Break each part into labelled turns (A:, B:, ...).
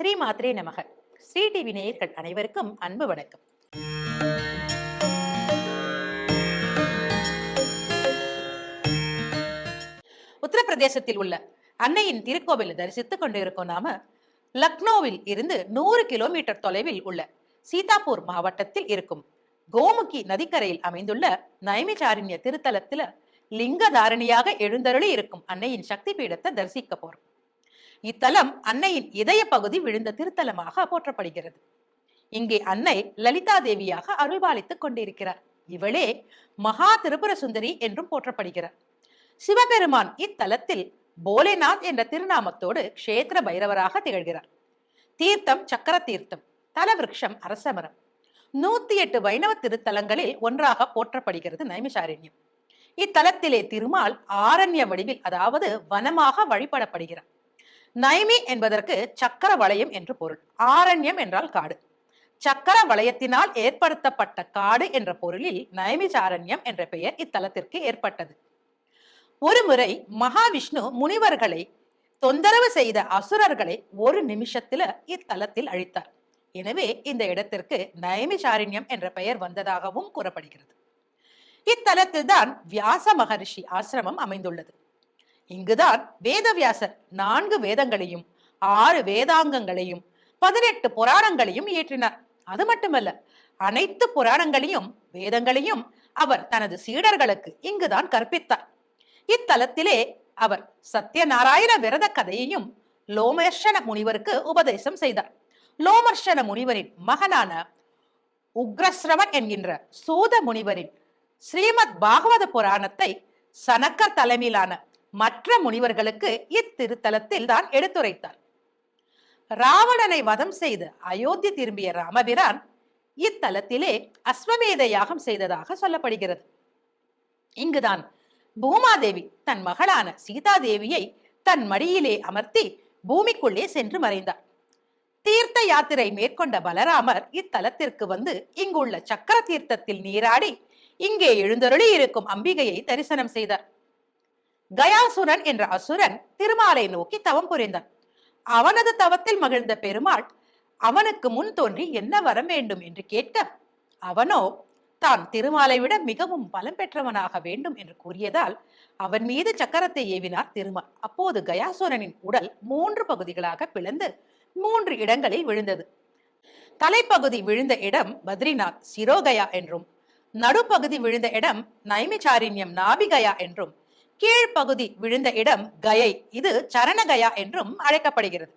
A: ஸ்ரீ மாத்ரே நமக. ஸ்ரீ டிவி நேயர்கள் அனைவருக்கும் அன்பு வணக்கம். உத்தரப்பிரதேசத்தில் உள்ள அன்னையின் திருக்கோவிலை தரிசித்துக் கொண்டிருக்கும் நாம லக்னோவில் இருந்து நூறு கிலோமீட்டர் தொலைவில் உள்ள சீதாப்பூர் மாவட்டத்தில் இருக்கும் கோமுகி நதிக்கரையில் அமைந்துள்ள நைமிசாரண்ய திருத்தலத்துல லிங்கதாரணியாக எழுந்தருளி இருக்கும் அன்னையின் சக்தி பீடத்தை தரிசிக்க போறோம். இத்தலம் அன்னையின் இதய பகுதி விழுந்த திருத்தலமாக போற்றப்படுகிறது. இங்கே அன்னை லலிதா தேவியாக அருள்பாலித்துக் கொண்டிருக்கிறார். இவளே மகா திரிபுர சுந்தரி என்றும் போற்றப்படுகிறார். சிவபெருமான் இத்தலத்தில் போலேநாத் என்ற திருநாமத்தோடு கஷேத்திர பைரவராக திகழ்கிறார். தீர்த்தம் சக்கர தீர்த்தம் தலவிருஷம் அரசமரம் நூத்தி எட்டு வைணவ திருத்தலங்களில் ஒன்றாக போற்றப்படுகிறது நைமிசாரண்யம் இத்தலத்திலே திருமால் ஆரண்ய வடிவில் அதாவது வனமாக வழிபடப்படுகிறார். நைமி என்பதற்கு சக்கர வளையம் என்று பொருள். ஆரண்யம் என்றால் காடு. சக்கர வளையத்தினால் ஏற்படுத்தப்பட்ட காடு என்ற பொருளில் நைமிசாரண்யம் என்ற பெயர் இத்தலத்திற்கு ஏற்பட்டது. ஒருமுறை மகாவிஷ்ணு முனிவர்களை தொந்தரவு செய்த அசுரர்களை ஒரு நிமிஷத்துல இத்தலத்தில் அழித்தார். எனவே இந்த இடத்திற்கு நயமிசாரண்யம் என்ற பெயர் வந்ததாகவும் கூறப்படுகிறது. இத்தலத்தில் தான் வியாச மகரிஷி ஆசிரமம் அமைந்துள்ளது. இங்குதான் வேதவியாசர் நான்கு வேதங்களையும் ஆறு வேதாங்கங்களையும் பதினெட்டு புராணங்களையும் இயற்றினார். அது மட்டுமல்ல அனைத்து புராணங்களையும் வேதங்களையும் அவர் தனது சீடர்களுக்கு இங்குதான் கற்பித்தார். இத்தலத்திலே அவர் சத்யநாராயண விரத கதையையும் லோமர்ஷன முனிவருக்கு உபதேசம் செய்தார். லோமர்ஷன முனிவரின் மகனான உக்ரஸ்ரவன் என்கின்ற சூத முனிவரின் ஸ்ரீமத் பாகவத புராணத்தை சனக்கர் தலைமையிலான மற்ற முனிவர்களுக்கு இத்திருத்தலத்தில் தான் எடுத்துரைத்தார். ராவணனை வதம் செய்து அயோத்தி திரும்பிய ராமபிரான் இத்தலத்திலே அஸ்வமேத யாகம் செய்ததாக சொல்லப்படுகிறது. இங்குதான் பூமாதேவி தன் மகளான சீதாதேவியை தன் மடியிலே அமர்த்தி பூமிக்குள்ளே சென்று மறைந்தார். தீர்த்த யாத்திரை மேற்கொண்ட பலராமர் இத்தலத்திற்கு வந்து இங்குள்ள சக்கர தீர்த்தத்தில் நீராடி இங்கே எழுந்தருளி இருக்கும் அம்பிகையை தரிசனம் செய்தார். கயாசுரன் என்ற அசுரன் திருமாலை நோக்கி தவம் புரிந்தான். அவனது தவத்தில் மகிழ்ந்த பெருமாள் அவனுக்கு முன் தோன்றி என்ன வரம் வேண்டும்? என்று கேட்க அவனோ தான் திருமாலை விட மிகவும் பலம் பெற்றவனாக வேண்டும் என்று கூறியதால் அவன் மீது சக்கரத்தை ஏவினார் திருமால். அப்போது கயாசுரனின் உடல் மூன்று பகுதிகளாக பிளந்து மூன்று இடங்களில் விழுந்தது. தலைப்பகுதி விழுந்த இடம் பத்ரிநாத் சிரோகயா என்றும் நடுப்பகுதி விழுந்த இடம் நைமிச்சாரிண்யம் நாபிகயா என்றும் கீழ்ப்பகுதி விழுந்த இடம் கயை. இது சரணகயா என்றும் அழைக்கப்படுகிறது.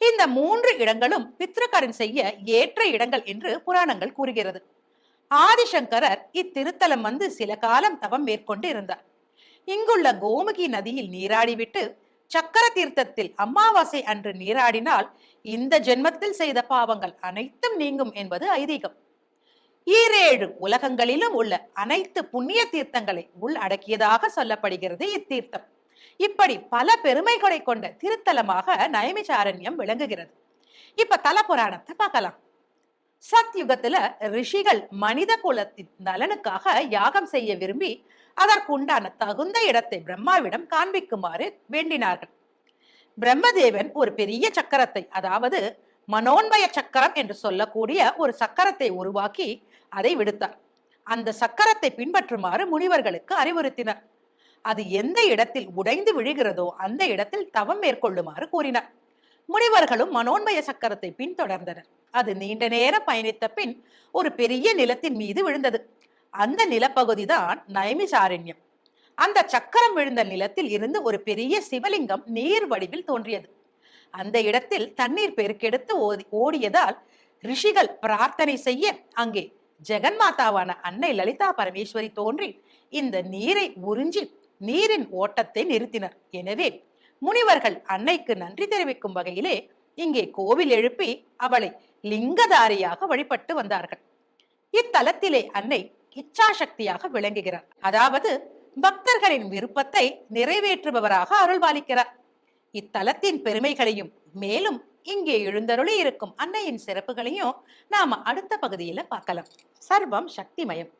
A: இந்த மூன்று இடங்களும் பித்ருக்கரன் செய்ய ஏற்ற இடங்கள் என்று புராணங்கள் கூறுகிறது. ஆதிசங்கரர் இத்திருத்தலம் வந்து சில காலம் தவம் மேற்கொண்டு இருந்தார் இங்குள்ள கோமுகி நதியில் நீராடிவிட்டு சக்கர தீர்த்தத்தில் அமாவாசை அன்று நீராடினால் இந்த ஜென்மத்தில் செய்த பாவங்கள் அனைத்தும் நீங்கும் என்பது ஐதீகம். ஈரேழு உலகங்களிலும் உள்ள அனைத்து புண்ணிய தீர்த்தங்களை உள் அடக்கியதாக சொல்லப்படுகிறது இத்தீர்த்தம். இப்படி பல பெருமைகளை கொண்ட திருத்தலமாக நயமிச்சாரண்யம் விளங்குகிறது. இப்ப தல புராணத்தை பார்க்கலாம். சத்யுகத்துல ரிஷிகள் மனித குலத்தின் நலனுக்காக யாகம் செய்ய விரும்பி அதற்குண்டான தகுந்த இடத்தை பிரம்மாவிடம் காண்பிக்குமாறு வேண்டினார்கள். பிரம்மதேவன் ஒரு பெரிய சக்கரத்தை அதாவது மனோன்மய சக்கரம் என்று சொல்லக்கூடிய ஒரு சக்கரத்தை உருவாக்கி அதை விடுத்தார். அந்த சக்கரத்தை பின்பற்றுமாறு முனிவர்களுக்கு அறிவுறுத்தினார். அது எந்த இடத்தில் உடைந்து விழுகிறதோ அந்த இடத்தில் தவம் மேற்கொள்ளுமாறு கூறினார். முனிவர்களும் மனோன்மய சக்கரத்தை பின்தொடர்ந்தனர். அது நீண்ட நேரம் பயணித்த பின் ஒரு பெரிய நிலத்தின் மீது விழுந்தது. அந்த நிலப்பகுதி தான் நயமிசாரண்யம் அந்த சக்கரம் விழுந்த நிலத்தில் இருந்து ஒரு பெரிய சிவலிங்கம் நீர் வடிவில் தோன்றியது. அந்த இடத்தில் தண்ணீர் பெருக்கெடுத்து ஓடி ஓடியதால் ரிஷிகள் பிரார்த்தனை செய்ய அங்கே ஜெகன்மாதாவான அன்னை லலிதா பரமேஸ்வரி தோன்றி இந்த நீரை உறிஞ்சி நீரின் ஓட்டத்தை நிறுத்தினர். எனவே முனிவர்கள் அன்னைக்கு நன்றி தெரிவிக்கும் வகையிலே இங்கே கோவில் எழுப்பி அவளை லிங்கதாரியாக வழிபட்டு வந்தார்கள். இத்தலத்திலே அன்னை இச்சாசக்தியாக விளங்குகிறார். அதாவது பக்தர்களின் விருப்பத்தை நிறைவேற்றுபவராக அருள்பாலிக்கிறார். இத்தலத்தின் பெருமைகளையும் மேலும் இங்கே எழுந்தருளி இருக்கும் அன்னையின் சிறப்புகளையும் நாம அடுத்த பகுதியில பார்க்கலாம். சர்வம் சக்திமயம்.